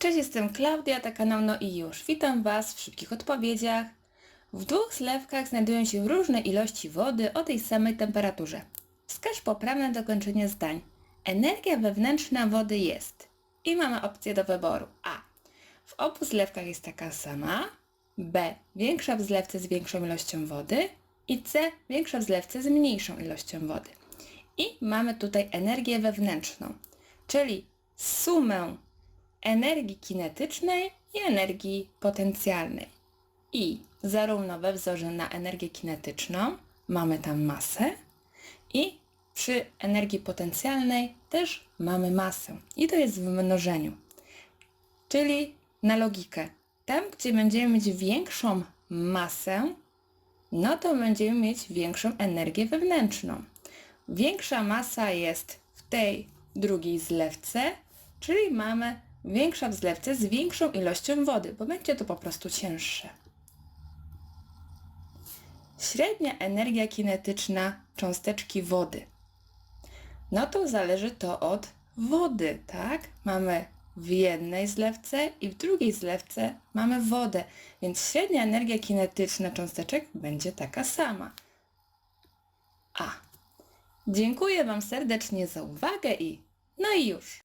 Cześć, jestem Klaudia, to kanał No i już. Witam Was w szybkich odpowiedziach. W dwóch zlewkach znajdują się różne ilości wody o tej samej temperaturze. Wskaż poprawne dokończenie zdań. Energia wewnętrzna wody jest. I mamy opcję do wyboru. A. W obu zlewkach jest taka sama. B. Większa w zlewce z większą ilością wody. I C. Większa w zlewce z mniejszą ilością wody. I mamy tutaj energię wewnętrzną, czyli sumę energii kinetycznej i energii potencjalnej. I zarówno we wzorze na energię kinetyczną mamy tam masę i przy energii potencjalnej też mamy masę. I to jest w mnożeniu. Czyli na logikę. Tam, gdzie będziemy mieć większą masę, no to będziemy mieć większą energię wewnętrzną. Większa masa jest w tej drugiej zlewce, czyli mamy większa w zlewce z większą ilością wody, bo będzie to po prostu cięższe. Średnia energia kinetyczna cząsteczki wody. No to zależy to od wody, tak? Mamy w jednej zlewce i w drugiej zlewce mamy wodę, więc średnia energia kinetyczna cząsteczek będzie taka sama. A. Dziękuję Wam serdecznie za uwagę i no i już.